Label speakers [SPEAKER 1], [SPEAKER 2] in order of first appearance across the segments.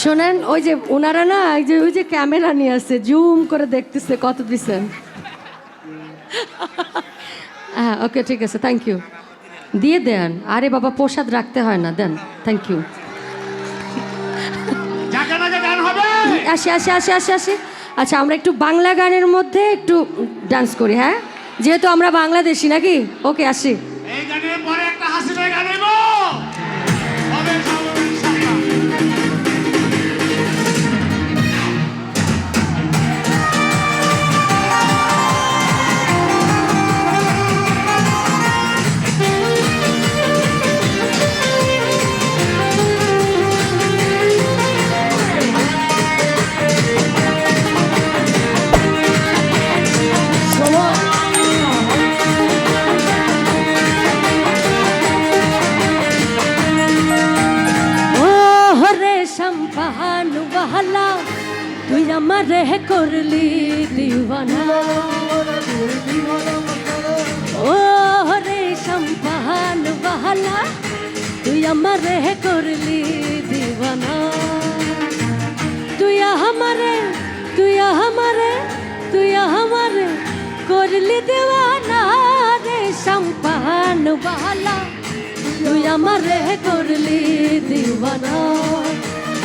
[SPEAKER 1] শোনেন ওই যে ওনারা না যে ওই যে ক্যামেরা নিয়ে আসছে জুম করে দেখতেছে কত দিছেন হ্যাঁ ওকে ঠিক আছে থ্যাংক ইউ দিয়ে দেন আরে বাবা প্রসাদ রাখতে হয় না দেন থ্যাংক ইউ আসি আসি আসি আসি আসি। আচ্ছা আমরা একটু বাংলা গানের মধ্যে একটু ডান্স করি হ্যাঁ? যেহেতু আমরা বাংলাদেশি নাকি? ওকে আসি।
[SPEAKER 2] এই গানের পরে একটা গান
[SPEAKER 1] বহলা তুই আমার রে করলি দিওয়ানা ও রে সম্পাহানু বহলা তুই আমার রে করলি দিওয়ানা তুই আমারে তুই আমারে তুই আমারে করলি দেওয়ানা রে সম্পাহানু বহলা তুই আমারে করলি দিওয়ানা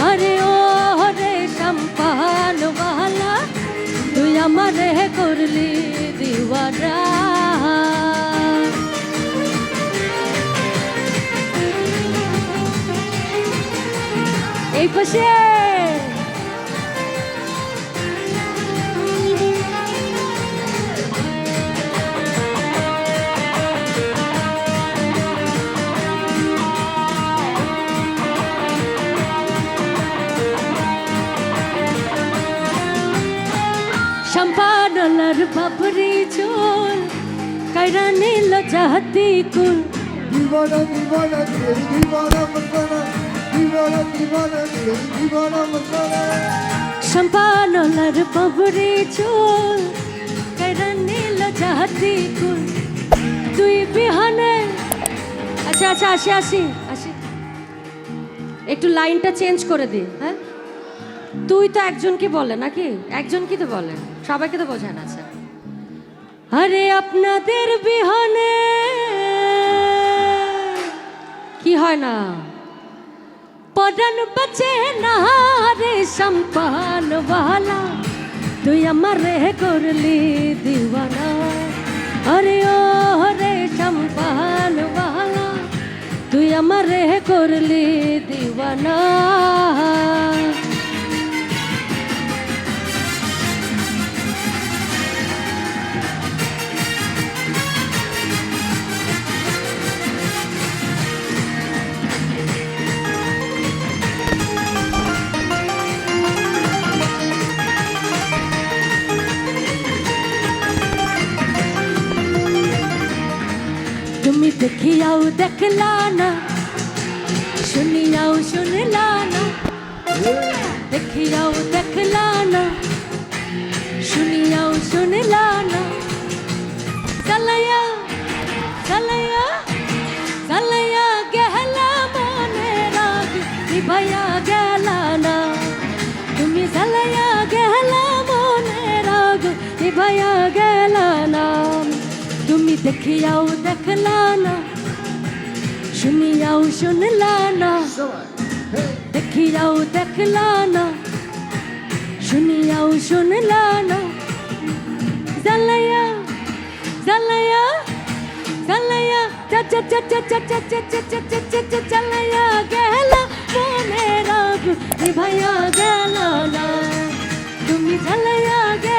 [SPEAKER 1] আরে ও হরে সম্পান বালা তুই আমারে করলি দিওয়ারা এই পাশে সম্পানলার বাবরি চোল কাইরা নীল চাহতি কুল
[SPEAKER 3] দিল দিবানা
[SPEAKER 1] বাবরি চোল কাইরা নীল চাহতি কুল তুই বিহানে আচ্ছা আচ্ছা আসি আসি আসি একটু লাইনটা চেঞ্জ করে দি হ্যাঁ? তুই তো একজনকে বলে নাকি? একজন কি তো বলে। সবাইকে তো বোঝান আছে। আরে আপনাদের বিহনে কি হয় না? পদন বচে না রে সম্পান বালা তুই আমার রে করলি দিওয়ানা। আরে ও রে সম্পান বালা তুই আমার রে করলি দিওয়ানা। দেখিয়াও দেখলা না শুনিয়াও শুনলা না দেখিয়াও দেখলা না শুনিয়াও শুনলা না চালায়া চালায়া চালায়া গেলা মনে রাগ নিভাইয়া গেলা না তুমি চালায়া গেলা মনে রাগ নিভাইয়া গেলা না তুমি দেখিয়াও দেখলা না শুনিয়াও শুনলা না দেখিয়াও দেখলা না শুনিয়াও শুনলা না জ্বালায়া জ্বালায়া জ্বালায়া চা চা চা চা চা চা চা চা চা চা চা চা জ্বালায়া গেল মনে রাগ নিভাইয়া গেল না তুমি জ্বালায়া গেল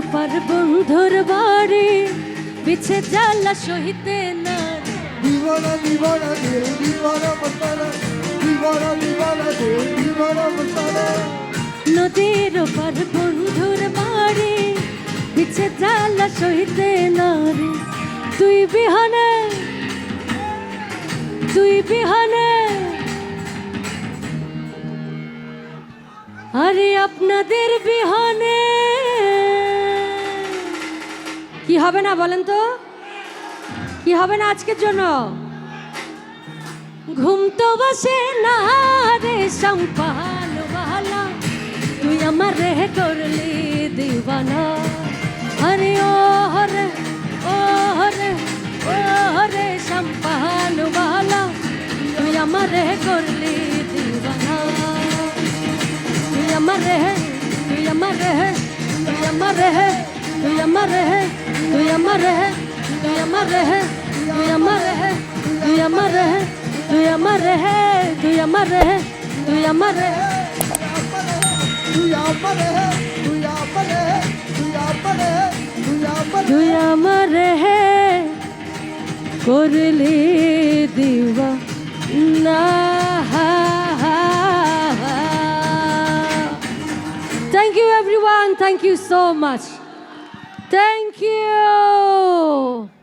[SPEAKER 1] ওপার বন্ধুর বাড়ি পিছে জ্বালা সহিতে না।
[SPEAKER 3] দিবড় দিবড় দেব দিবড়
[SPEAKER 1] নদীর ওপার বন্ধুর বাড়ি পিছে জ্বালা সহিতে না তুই বিহানে তুই বিহানে। আরে আপনাদের বিহানে কি হবে না বলেন তো? কি হবে না আজকের জন্য? ঘুম তো বসে না রে সম্পালবালা তুই আমার রেহ করলি দিবানা আরে ও হরে ও হরে ও হরে সম্পালবালা তুই আমার রেহ করলি দিবানা তুই আমার রেহ, তুই আমার রেহ, তুই আমার রেহ, তুই আমার রেহ। তুই আমার রে তুই আমার রে তুই আমার রে তুই আমার রে তুই আমার রে তুই আমার রে তুই আমার রে
[SPEAKER 3] তুই আমারে তুই আমারে তুই আমারে তুই আমারে
[SPEAKER 1] তুই আমার রে করলি দিবা না Thank you, everyone. Thank you so much. Thank you.